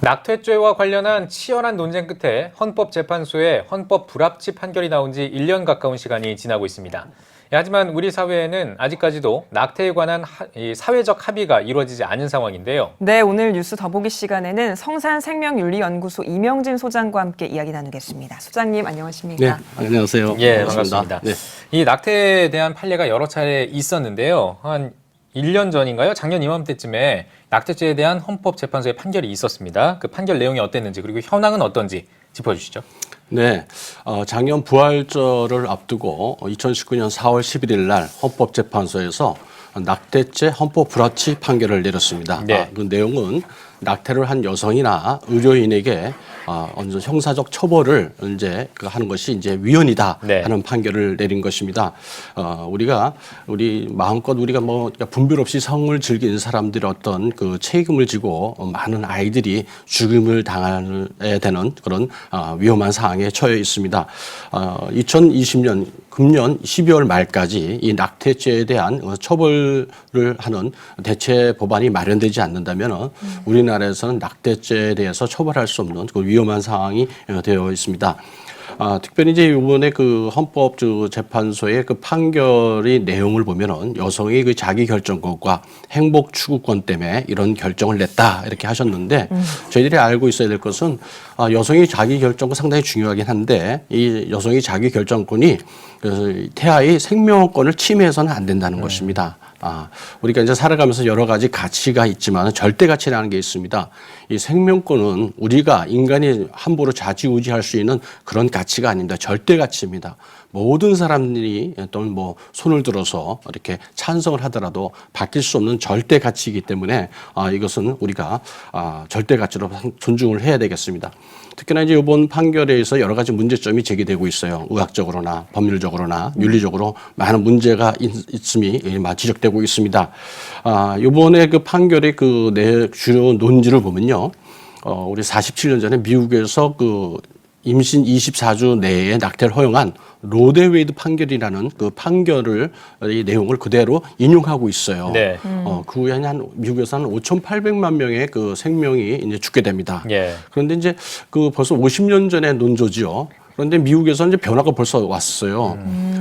낙태죄와 관련한 치열한 논쟁 끝에 헌법재판소에 헌법 불합치 판결이 나온 지 1년 가까운 시간이 지나고 있습니다. 예, 하지만 우리 사회에는 아직까지도 낙태에 관한 하- 사회적 합의가 이루어지지 않은 상황인데요. 네, 오늘 뉴스 더보기 시간에는 성산생명윤리연구소 이명진 소장과 함께 이야기 나누겠습니다. 소장님 네, 안녕하십니까? 안녕하세요. 예, 반갑습니다. 네. 이 낙태에 대한 판례가 여러 차례 있었는데요. 한 1년 전인가요? 작년 이맘때쯤에 낙태죄에 대한 헌법재판소의 판결이 있었습니다. 그 판결 내용이 어땠는지 그리고 현황은 어떤지 짚어주시죠. 네, 어, 작년 부활절을 앞두고 2019년 4월 11일 날 헌법재판소에서 낙태죄 헌법 불합치 판결을 내렸습니다. 네. 아, 그 내용은 낙태를 한 여성이나 의료인에게 아, 어느 형사적 처벌을 이제 그 하는 것이 이제 위헌이다 네. 하는 판결을 내린 것입니다. 어, 우리가 우리 마음껏 우리가 뭐 그러니까 분별 없이 성을 즐기는 사람들의 어떤 그 책임을 지고 많은 아이들이 죽음을 당해야 되는 그런 어, 위험한 상황에 처해 있습니다. 어, 2020년 금년 12월 말까지 이 낙태죄에 대한 어, 처벌을 하는 대체 법안이 마련되지 않는다면 우리나라에서는 낙태죄에 대해서 처벌할 수 없는 그 위험한 상황이 어, 되어 있습니다. 아, 특별히 이제 이번에 그 헌법 주 재판소의 그 판결의 내용을 보면은 여성의 그 자기 결정권과 행복 추구권 때문에 이런 결정을 냈다 이렇게 하셨는데 저희들이 알고 있어야 될 것은 아, 여성의 자기 결정권 상당히 중요하긴 한데 이 여성의 자기 결정권이 그 태아의 생명권을 침해해서는 안 된다는 것입니다. 아, 우리가 이제 살아가면서 여러 가지 가치가 있지만 절대 가치라는 게 있습니다. 이 생명권은 우리가 인간이 함부로 좌지우지할 수 있는 그런 가치가 아닙니다. 절대 가치입니다. 모든 사람들이 또는 뭐 손을 들어서 이렇게 찬성을 하더라도 바뀔 수 없는 절대 가치이기 때문에 아, 이것은 우리가 아, 절대 가치로 존중을 해야 되겠습니다. 특히나 이제 이번 판결에 의해서 여러 가지 문제점이 제기되고 있어요. 의학적으로나 법률적으로나 윤리적으로 많은 문제가 있, 있음이 지적되고 있습니다. 아, 이번에 그 판결의 그 내 주요 논지를 보면요. 어, 우리 47년 전에 미국에서 그 임신 24주 내에 낙태를 허용한 로데웨이드 판결이라는 그 판결을 이 내용을 그대로 인용하고 있어요. 네. 어, 그 후에 한 미국에서 한 5,800만 명의 그 생명이 이제 죽게 됩니다. 예. 그런데 이제 그 벌써 50년 전의 논조지요. 그런데 미국에서 이제 변화가 벌써 왔어요.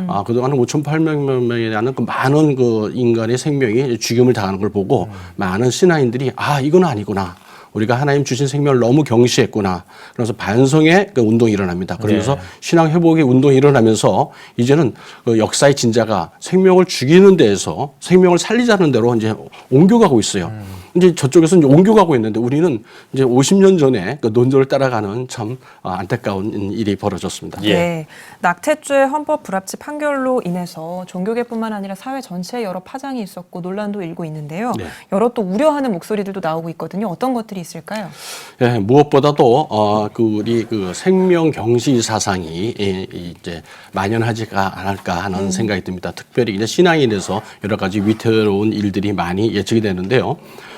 아, 그동안 5,800만 명이라는 그 많은 그 인간의 생명이 죽임을 당하는 걸 보고 많은 신하인들이 아, 이건 아니구나. 우리가 하나님 주신 생명을 너무 경시했구나. 그래서 반성의 그 운동이 일어납니다. 그러면서 네. 신앙 회복의 운동이 일어나면서 이제는 그 역사의 진자가 생명을 죽이는 데에서 생명을 살리자는 대로 이제 옮겨가고 있어요. 이제 저쪽에서 이제 옮겨가고 있는데 우리는 이제 50년 전에 그 논조를 따라가는 참 아, 안타까운 일이 벌어졌습니다. 예. 네, 낙태죄 헌법 불합치 판결로 인해서 종교계뿐만 아니라 사회 전체에 여러 파장이 있었고 논란도 일고 있는데요. 네. 여러 또 우려하는 목소리들도 나오고 있거든요. 어떤 것들이 있을까요? 예, 무엇보다도 어, 그 우리 그 생명 경시 사상이 이, 이 이제 만연하지가 않을까 하는 생각이 듭니다. 특별히 이제 신앙인에서 여러 가지 위태로운 일들이 많이 예측이 되는데요.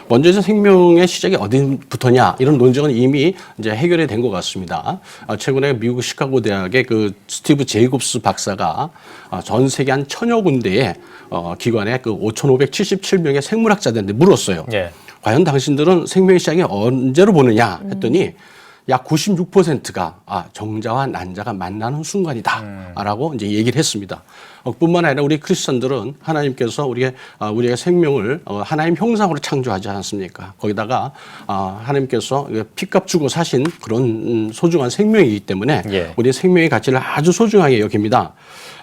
먼저 생명의 시작이 어디부터냐 이런 논쟁은 이미 이제 해결이 된 것 같습니다. 아, 최근에 미국 시카고 대학의 그 스티브 제이콥스 박사가 아, 전 세계 한 천여 군데의 어, 기관의 그 5,577명의 생물학자들한테 물었어요. 예. 과연 당신들은 생명의 시작이 언제로 보느냐 했더니 약 96%가 아, 정자와 난자가 만나는 순간이다라고 이제 얘기를 했습니다. 어, 뿐만 아니라 우리 크리스천들은 하나님께서 우리의 아, 우리의 생명을 어, 하나님 형상으로 창조하지 않았습니까? 거기다가 아, 하나님께서 피값 주고 사신 그런 음, 소중한 생명이기 때문에 예. 우리 생명의 가치를 아주 소중하게 여깁니다.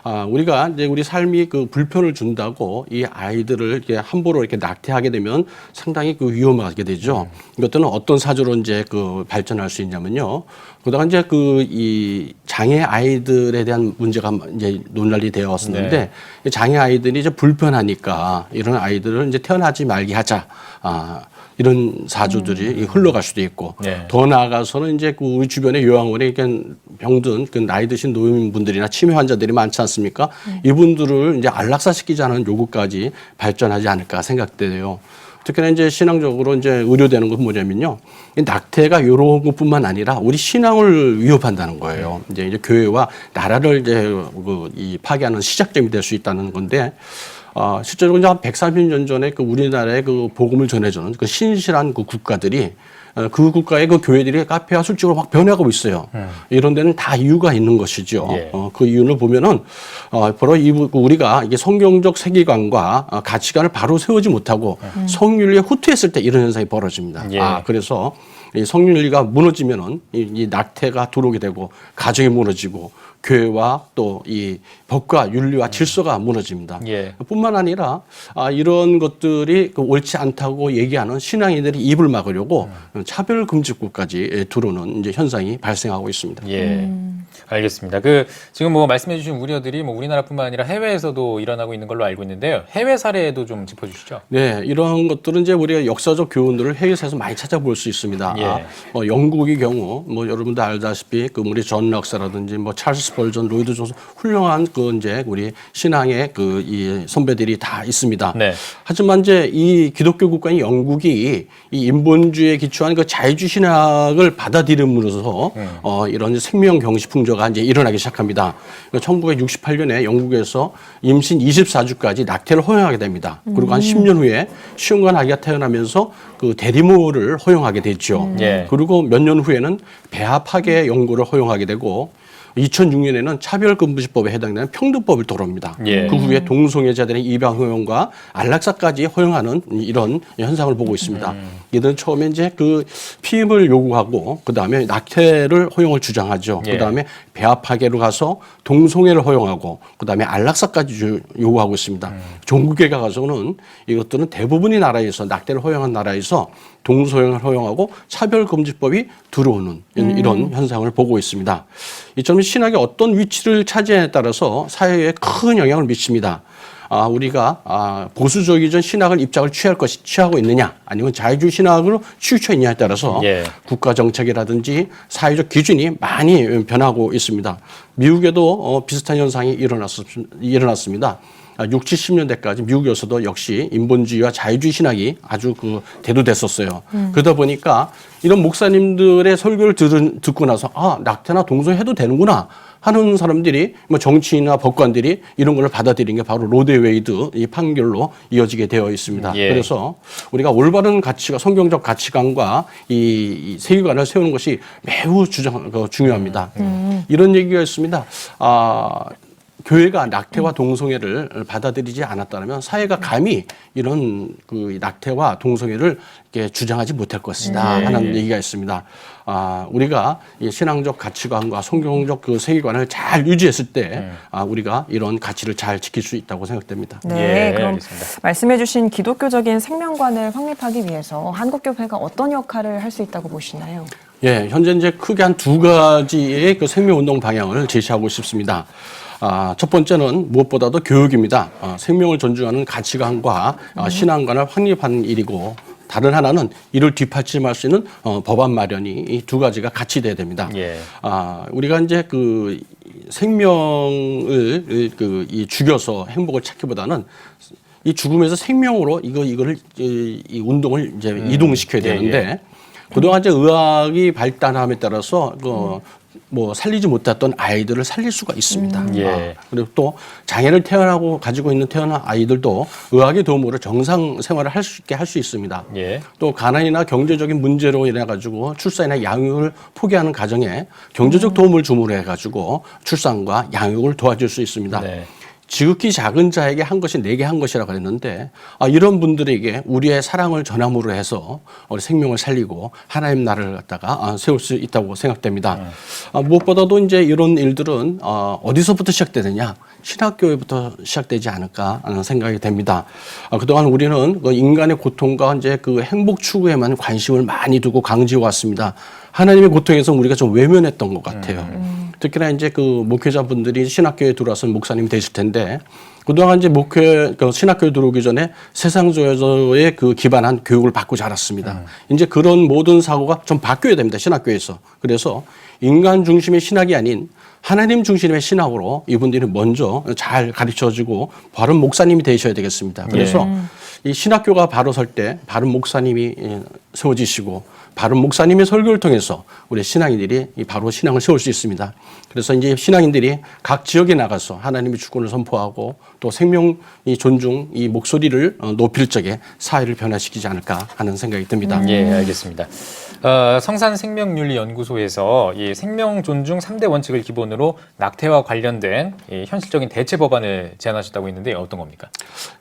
아, 우리가 이제 우리 삶이 그 불편을 준다고 이 아이들을 이렇게 함부로 이렇게 낙태하게 되면 상당히 그 위험하게 되죠. 이것들은 어떤 사주로 이제 그 발전할 수 있냐면요. 그러다가 이제 그 이 장애 아이들에 대한 문제가 이제 논란이 되어 왔었는데 이 장애 아이들이 이제 불편하니까 이런 아이들을 이제 태어나지 말게 하자. 아, 이런 사주들이 흘러갈 수도 있고 네. 더 나아가서는 이제 그 우리 주변에 요양원에 이렇게 병든 그 나이 드신 노인분들이나 치매 환자들이 많지 않습니까? 이분들을 이제 안락사시키자는 요구까지 발전하지 않을까 생각돼요. 특히나 이제 신앙적으로 이제 의료되는 건 뭐냐면요. 이 낙태가 이런 것뿐만 아니라 우리 신앙을 위협한다는 거예요. 이제 이제 교회와 나라를 이제 그 이 파괴하는 시작점이 될 수 있다는 건데 어, 실제로 이제 한 130년 전에 그 우리나라의 그 복음을 전해주는 그 신실한 그 국가들이 어, 그 국가의 그 교회들이 카페와 술집으로 막 변해가고 있어요. 이런 데는 다 이유가 있는 것이죠. 예. 어, 그 이유를 보면은 어, 바로 이 부- 우리가 이게 성경적 세계관과 어, 가치관을 바로 세우지 못하고 성윤리에 후퇴했을 때 이런 현상이 벌어집니다. 예. 아 그래서 이 성윤리가 무너지면은 이, 이 낙태가 들어오게 되고 가정이 무너지고 교회와 또 이 법과 윤리와 질서가 무너집니다. 예. 뿐만 아니라 아, 이런 것들이 그 옳지 않다고 얘기하는 신앙인들이 입을 막으려고 차별 금지구까지 들어오는 이제 현상이 발생하고 있습니다. 예. 알겠습니다. 그 지금 뭐 말씀해 주신 우려들이 뭐 우리나라뿐만 아니라 해외에서도 일어나고 있는 걸로 알고 있는데요. 해외 사례도 좀 짚어 주시죠. 네, 이런 것들은 이제 우리가 역사적 교훈들을 해외에서 많이 찾아볼 수 있습니다. 예. 아, 뭐 영국의 경우, 뭐 여러분도 알다시피 그 우리 존 럭사라든지 뭐 찰스 스펄전, 로이드 존슨 훌륭한 그 이제 우리 신앙의 그 이 선배들이 다 있습니다. 네. 하지만 이제 이 기독교 국가인 영국이 이 인본주의에 기초한 그 자유주의 신학을 받아들임으로써 어 이런 생명 경시 풍조가 이제 일어나기 시작합니다. 1968년에 영국에서 임신 24주까지 낙태를 허용하게 됩니다. 그리고 한 10년 후에 시험관 아기가 태어나면서 그 대리모를 허용하게 됐죠. 예. 그리고 몇 년 후에는 배합하게 연구를 허용하게 되고 2006년에는 차별금지법에 해당되는 평등법을 도입니다. 예. 그 후에 동성애자들의 입양 허용과 안락사까지 허용하는 이런 현상을 보고 있습니다. 이들은 처음에 이제 그 피임을 요구하고 그 다음에 낙태를 허용을 주장하죠. 예. 그 다음에 배합하게로 가서 동성애를 허용하고 그 다음에 안락사까지 주- 요구하고 있습니다. 종국에 가서는 이것들은 대부분의 나라에서 낙태를 허용한 나라에서 동성애를 허용하고 차별금지법이 들어오는 이런 현상을 보고 있습니다. 이점은 신학이 어떤 위치를 차지하냐에 따라서 사회에 큰 영향을 미칩니다. 아, 우리가 아, 보수적이전 신학을 입장을 취할 것이 취하고 있느냐, 아니면 자유주의 신학으로 치우쳐 있냐에 따라서 예. 국가 정책이라든지 사회적 기준이 많이 변하고 있습니다. 미국에도 어, 비슷한 현상이 일어났, 일어났습니다. 아, 6, 70년대까지 미국에서도 역시 인본주의와 자유주의 신학이 아주 그 대두됐었어요. 그러다 보니까 이런 목사님들의 설교를 들은, 듣고 나서 아, 낙태나 동성해도 되는구나 하는 사람들이 뭐 정치인이나 법관들이 이런 걸 받아들인 게 바로 로데웨이드 이 판결로 이어지게 되어 있습니다. 예. 그래서 우리가 올바른 가치가 성경적 가치관과 이, 이 세계관을 세우는 것이 매우 주장 그 중요합니다. 이런 얘기가 있습니다. 아, 교회가 낙태와 동성애를 받아들이지 않았다면 사회가 감히 이런 그 낙태와 동성애를 이렇게 주장하지 못할 것이다 네. 하는 얘기가 있습니다. 아, 우리가 이 신앙적 가치관과 성경적 그 세계관을 잘 유지했을 때 아, 우리가 이런 가치를 잘 지킬 수 있다고 생각됩니다. 네, 예, 그럼 알겠습니다. 말씀해주신 기독교적인 생명관을 확립하기 위해서 한국교회가 어떤 역할을 할 수 있다고 보시나요? 예, 현재 이제 크게 한 두 가지의 그 생명운동 방향을 제시하고 싶습니다. 아, 첫 번째는 무엇보다도 교육입니다. 아, 생명을 존중하는 가치관과 아, 신앙관을 확립하는 일이고 다른 하나는 이를 뒷받침할 수 있는 어, 법안 마련이 이 두 가지가 같이 돼야 됩니다. 예. 아, 우리가 이제 그 생명을 그 이 죽여서 행복을 찾기보다는 이 죽음에서 생명으로 이거 이거를 이, 이 운동을 이제 이동시켜야 예, 되는데 그동안 이제 의학이 발달함에 따라서 그 뭐 살리지 못했던 아이들을 살릴 수가 있습니다. 예. 아, 그리고 또 장애를 태어나고 가지고 있는 태어난 아이들도 의학의 도움으로 정상 생활을 할 수 있게 할 수 있습니다. 예. 또 가난이나 경제적인 문제로 인해 가지고 출산이나 양육을 포기하는 가정에 경제적 도움을 주문해 가지고 출산과 양육을 도와줄 수 있습니다. 네. 지극히 작은 자에게 한 것이 내게 한 것이라고 그랬는데 아, 이런 분들에게 우리의 사랑을 전함으로 해서 우리 생명을 살리고 하나님 나라를 갖다가 아, 세울 수 있다고 생각됩니다. 아, 무엇보다도 이제 이런 일들은 어, 어디서부터 시작되느냐 신학교에부터 시작되지 않을까 하는 생각이 됩니다. 아, 그동안 우리는 그 인간의 고통과 이제 그 행복 추구에만 관심을 많이 두고 강조해 왔습니다. 하나님의 고통에서 우리가 좀 외면했던 것 같아요. 특히나 이제 그 목회자분들이 신학교에 들어와서 목사님이 되실 텐데 그동안 이제 목회 그 신학교에 들어오기 전에 세상조에서의 그 기반한 교육을 받고 자랐습니다. 이제 그런 모든 사고가 좀 바뀌어야 됩니다. 신학교에서. 그래서 인간 중심의 신학이 아닌 하나님 중심의 신학으로 이분들이 먼저 잘 가르쳐 주고 바른 목사님이 되셔야 되겠습니다. 그래서 이 신학교가 바로 설 때 바른 목사님이 예, 세워지시고 바른 목사님의 설교를 통해서 우리 신앙인들이 이 바로 신앙을 세울 수 있습니다. 그래서 이제 신앙인들이 각 지역에 나가서 하나님의 주권을 선포하고 또 생명 이 존중 이 목소리를 어, 높일 적에 사회를 변화시키지 않을까 하는 생각이 듭니다. 예, 알겠습니다. 어, 성산생명윤리연구소에서 이 생명 존중 3대 원칙을 기본으로 낙태와 관련된 이 현실적인 대체 법안을 제안하셨다고 했는데 어떤 겁니까?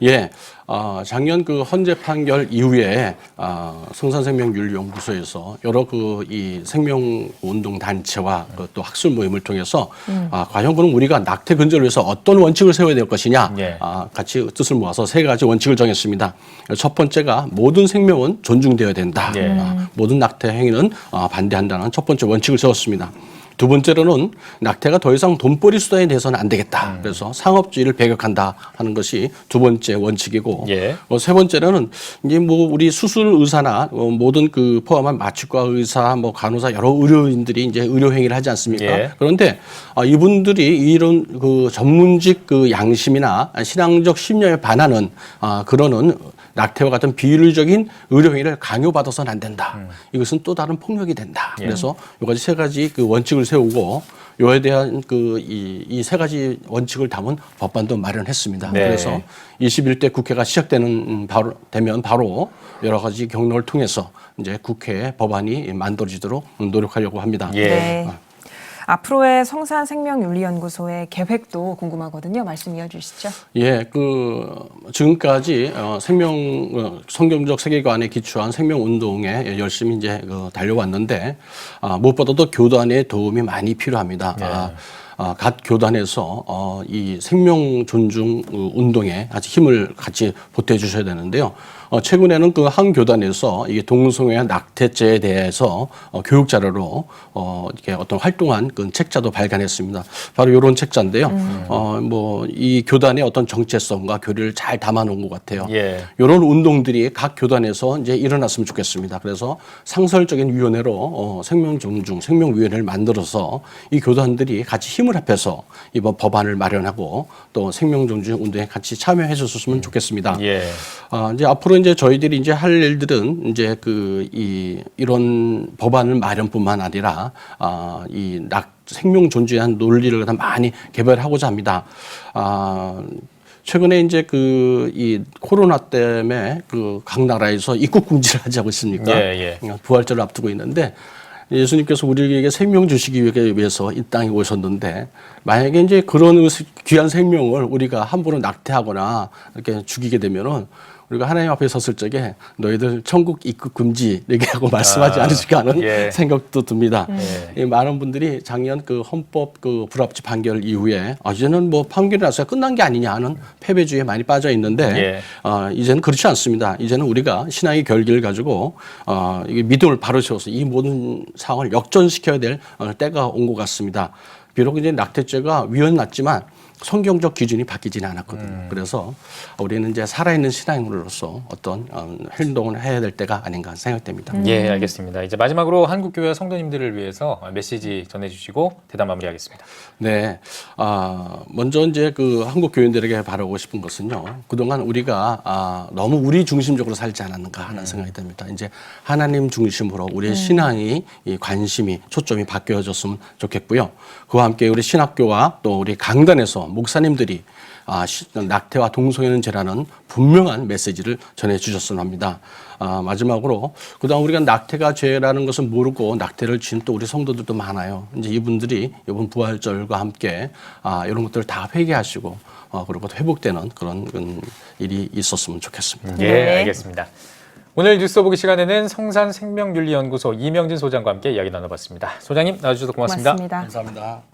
예, 어, 작년 그 헌재 판결 이후에 어, 성산생명윤리연구소에서 여러 그 이 생명운동 단체와 그또 학술 모임을 통해서 아, 과연 그럼 우리가 낙태 근절을 위해서 어떤 원칙을 세워야 될 것이냐 예. 아, 같이 뜻을 모아서 세 가지 원칙을 정했습니다. 첫 번째가 모든 생명은 존중되어야 된다. 예. 아, 모든 낙태 행위는 아, 반대한다는 첫 번째 원칙을 세웠습니다. 두 번째로는 낙태가 더 이상 돈벌이 수단이 돼서는 안 되겠다. 그래서 상업주의를 배격한다 하는 것이 두 번째 원칙이고 예. 어, 세 번째로는 이제 뭐 우리 수술 의사나 어, 모든 그 포함한 마취과 의사, 뭐 간호사 여러 의료인들이 이제 의료 행위를 하지 않습니까? 예. 그런데 아, 이분들이 이런 그 전문직 그 양심이나 신앙적 신념에 반하는 아, 그러는 낙태와 같은 비윤리적인 의료 행위를 강요받아서는 안 된다. 이것은 또 다른 폭력이 된다. 예. 그래서 요 가지 세 가지 그 원칙을 세우고 요에 대한 그이이세 가지 원칙을 담은 법안도 마련했습니다. 네. 그래서 21대 국회가 시작되는 음, 바로 되면 바로 여러 가지 경로를 통해서 이제 국회에 법안이 만들어지도록 노력하려고 합니다. 예. 네. 앞으로의 성산 생명윤리연구소의 계획도 궁금하거든요. 말씀 이어주시죠. 예, 그 지금까지 어, 생명 어, 성경적 세계관에 기초한 생명 운동에 열심히 이제 그 달려왔는데 아, 무엇보다도 교단의 도움이 많이 필요합니다. 아, 아, 각 교단에서 어, 이 생명 존중 어, 운동에 아주 힘을 같이 보태 주셔야 되는데요. 어, 최근에는 그 한 교단에서 이게 동성애 낙태죄에 대해서 어, 교육 자료로 어, 이렇게 어떤 활동한 그 책자도 발간했습니다. 바로 이런 책자인데요. 어, 뭐 이 교단의 어떤 정체성과 교리를 잘 담아놓은 것 같아요. 예. 이런 운동들이 각 교단에서 이제 일어났으면 좋겠습니다. 그래서 상설적인 위원회로 어, 생명 존중, 생명위원회를 만들어서 이 교단들이 같이 힘을 합해서 이번 법안을 마련하고 또 생명 존중 운동에 같이 참여해 줬으면 좋겠습니다. 예. 아, 이제 앞으로 이제 저희들이 이제 할 일들은 이제 그 이 이런 법안을 마련뿐만 아니라 아, 이낙 생명 대한 논리를 갖다 많이 개발하고자 합니다. 아, 최근에 이제 그 이 코로나 때문에 그 각 나라에서 입국 금지를 하지 않고 있습니까? 예, 부활절을 앞두고 있는데 예수님께서 우리에게 생명 주시기 위해서 이 땅에 오셨는데 만약에 이제 그런 귀한 생명을 우리가 함부로 낙태하거나 이렇게 죽이게 되면은 우리가 하나님 앞에 섰을 적에 너희들 천국 입국 금지 얘기하고 말씀하지 아, 않으실까 하는 예. 생각도 듭니다. 예. 이 많은 분들이 작년 그 헌법 그 불합치 판결 이후에 아, 이제는 뭐 판결이 나서 끝난 게 아니냐 하는 패배주의에 많이 빠져 있는데 예. 어, 이제는 그렇지 않습니다. 이제는 우리가 신앙의 결기를 가지고 어, 믿음을 바로 세워서 이 모든 상황을 역전시켜야 될 어, 때가 온 것 같습니다. 비록 이제 낙태죄가 위헌 났지만 성경적 기준이 바뀌지는 않았거든요. 음. 그래서 우리는 이제 살아있는 신앙인으로서 어떤 어, 행동을 해야 될 때가 아닌가 생각됩니다. 예, 알겠습니다. 이제 마지막으로 한국교회 성도님들을 위해서 메시지 전해주시고 대담 마무리하겠습니다. 네. 아, 먼저 이제 그 한국 교인들에게 바라고 싶은 것은요. 그동안 우리가 아, 너무 우리 중심적으로 살지 않았는가 하는 생각이 듭니다. 이제 하나님 중심으로 우리의 신앙이 이 관심이 초점이 바뀌어졌으면 좋겠고요. 그와 함께 우리 신학교와 또 우리 강단에서 목사님들이 아, 시- 낙태와 동성애는 죄라는 분명한 메시지를 전해 주셨으면 합니다. 아, 마지막으로 그동안 우리가 낙태가 죄라는 것을 모르고 낙태를 지은 또 우리 성도들도 많아요. 이제 이분들이 이번 부활절과 함께 아, 이런 것들을 다 회개하시고 어, 그리고 또 회복되는 그런 음, 일이 있었으면 좋겠습니다. 예, 네. 알겠습니다. 오늘 뉴스 보기 시간에는 성산 생명윤리연구소 이명진 소장과 함께 이야기 나눠봤습니다. 소장님 나와주셔서 고맙습니다. 고맙습니다. 감사합니다.